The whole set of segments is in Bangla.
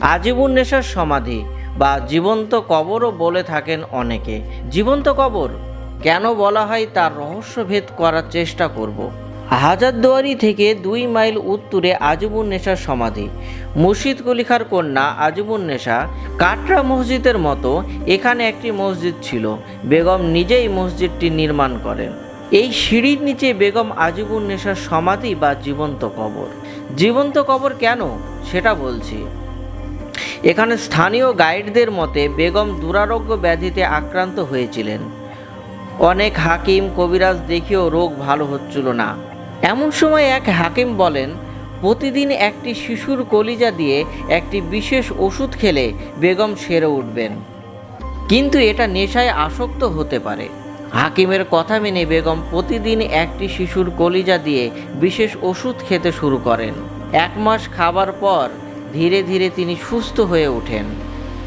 আজিবুন নেশার সমাধি বা জীবন্ত কবরও বলে থাকেন অনেকে। জীবন্ত কবর? কেন বলা হয় তার রহস্যভেদ করার চেষ্টা করব। হাজারদুয়ারি থেকে দুই মাইল উত্তরে আজিবুন নেশার সমাধি। মুর্শিদ কলিখার কন্যা আজিবুন নেশা কাটরা মসজিদের মতো এখানে একটি মসজিদ ছিল। বেগম নিজেই মসজিদটি নির্মাণ করেন। এই সিঁড়ির নিচে বেগম আজিবুন নেশার সমাধি বা জীবন্ত কবর। জীবন্ত কবর কেন? সেটা বলছি। এখানে স্থানীয় গাইডদের মতে বেগম দুরারোগ্য ব্যাধিতে আক্রান্ত হয়েছিলেন। অনেক হাকিম, কবিরাজ দেখিয়েও রোগ ভালো হচ্ছিল না। এমন সময় এক হাকিম বলেন, প্রতিদিন একটি শিশুর কলিজা দিয়ে একটি বিশেষ ওষুধ খেলে বেগম সেরে উঠবেন। কিন্তু এটা নেশায় আসক্ত হতে পারে। হাকিমের কথা মেনে বেগম প্রতিদিন একটি শিশুর কলিজা দিয়ে বিশেষ ওষুধ খেতে শুরু করেন। এক মাস খাবার পর ধীরে ধীরে তিনি সুস্থ হয়ে ওঠেন।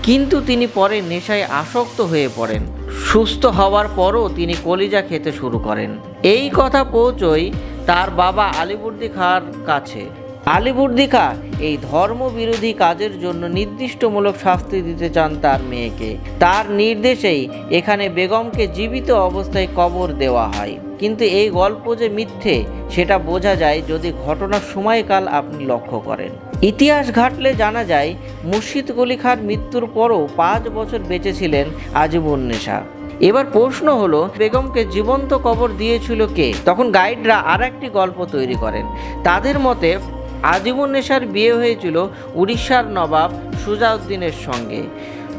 কিন্তু তিনি পরে নেশায় আসক্ত হয়ে পড়েন। সুস্থ হওয়ার পরও তিনি কলিজা খেতে শুরু করেন। এই কথা পৌঁছই তার বাবা আলিবর্দি খাঁর কাছে। আলিবর্দি খা এই ধর্মবিরোধী কাজের জন্য নির্দিষ্টমূলক শাস্তি দিতে চান তার মেয়েকে। তার নির্দেশেই এখানে বেগমকে জীবিত অবস্থায় কবর দেওয়া হয়। কিন্তু এই গল্প যে মিথ্যে, সেটা বোঝা যায় যদি ঘটনার সময়কাল আপনি লক্ষ্য করেন। ইতিহাস ঘাটলে জানা যায়, মুর্শিদ কলি খাঁর মৃত্যুর পরও পাঁচ বছর বেঁচেছিলেন আজিবুন নেশা এবার প্রশ্ন হলো, বেগমকে জীবন্ত কবর দিয়েছিল কে? তখন গাইডরা আর একটি গল্প তৈরি করেন। তাদের মতে আজিবুন নেশার বিয়ে হয়েছিল উড়িষ্যার নবাব সুজাউদ্দিনের সঙ্গে।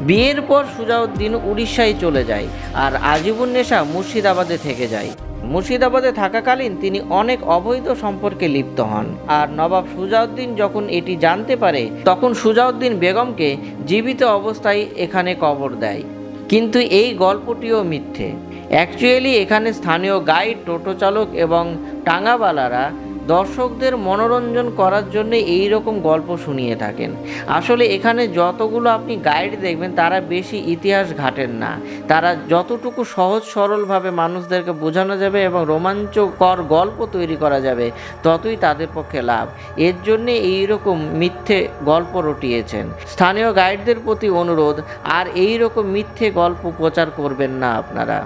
বিয়ের পর সুজাউদ্দিন উড়িষ্যায় চলে যায় আর আজিবুন নেশা মুর্শিদাবাদে থেকে যায়। মুর্শিদাবাদে থাকাকালীন তিনি অনেক অবৈধ সম্পর্কে লিপ্ত হন আর নবাব সুজাউদ্দিন যখন এটি জানতে পারে, তখন সুজাউদ্দিন বেগমকে জীবিত অবস্থায় এখানে কবর দেয়। কিন্তু এই গল্পটিও মিথ্যে। অ্যাকচুয়ালি এখানে স্থানীয় গাইড, টোটো চালক এবং টাঙ্গাবালারা দর্শকদের মনোরঞ্জন করার জন্য এই রকম গল্প শুনিয়ে থাকেন। আসলে এখানে যতগুলো আপনি গাইড দেখবেন, তারা বেশি ইতিহাস ঘাটেন না। তারা যতটুকু সহজ সরলভাবে মানুষদেরকে বোঝানো যাবে এবং রোমাঞ্চকর গল্প তৈরি করা যাবে, ততই তাদের পক্ষে লাভ। এর জন্যে এইরকম মিথ্যে গল্প রটিয়েছেন। স্থানীয় গাইডদের প্রতি অনুরোধ, আর এই রকম মিথ্যে গল্প প্রচার করবেন না আপনারা।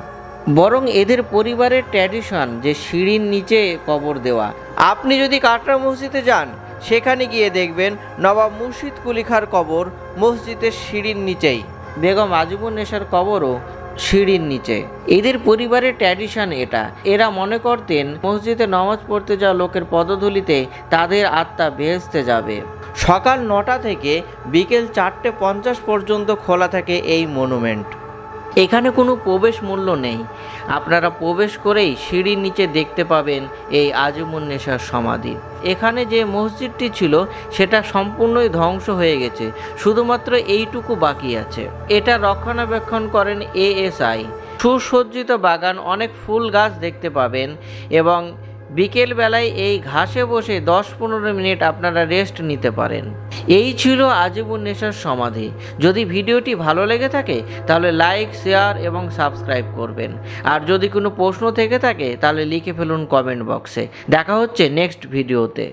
বরং এদের পরিবারের ট্র্যাডিশন, যে সিঁড়ির নিচে কবর দেওয়া আপনি যদি কাটরা মসজিদে যান, সেখানে গিয়ে দেখবেন নবাব মুর্শিদ কুলিখার কবর মসজিদের সিঁড়ির নিচেই। বেগম আজিবুন নেশার কবরও সিঁড়ির নিচে। এদের পরিবারের ট্র্যাডিশন এটা। এরা মনে করতেন, মসজিদে নামাজ পড়তে যাওয়া লোকের পদধূলিতে তাদের আত্মা বেহেস্তে যাবে। সকাল নটা থেকে বিকেল চারটে পঞ্চাশ পর্যন্ত খোলা থাকে এই মনুমেন্ট। এখানে কোনো প্রবেশ মূল্য নেই। আপনারা প্রবেশ করেই সিঁড়ির নিচে দেখতে পাবেন এই নেশার সমাধি। এখানে যে মসজিদটি ছিল, সেটা সম্পূর্ণই ধ্বংস হয়ে গেছে। শুধুমাত্র এইটুকু বাকি আছে। এটা রক্ষণাবেক্ষণ করেন এএসআই। সুসজ্জিত বাগান, অনেক ফুল গাছ দেখতে পাবেন এবং বিকেলবেলায় এই ঘাসে বসে দশ পনেরো মিনিট আপনারা রেস্ট নিতে পারেন। এই ছিল আজিবুন নেশার সমাধি। যদি ভিডিওটি ভালো লেগে থাকে, তাহলে লাইক, শেয়ার এবং সাবস্ক্রাইব করবেন। আর যদি কোনো প্রশ্ন থেকে থাকে, তাহলে লিখে ফেলুন কমেন্ট বক্সে। দেখা হচ্ছে নেক্সট ভিডিওতে।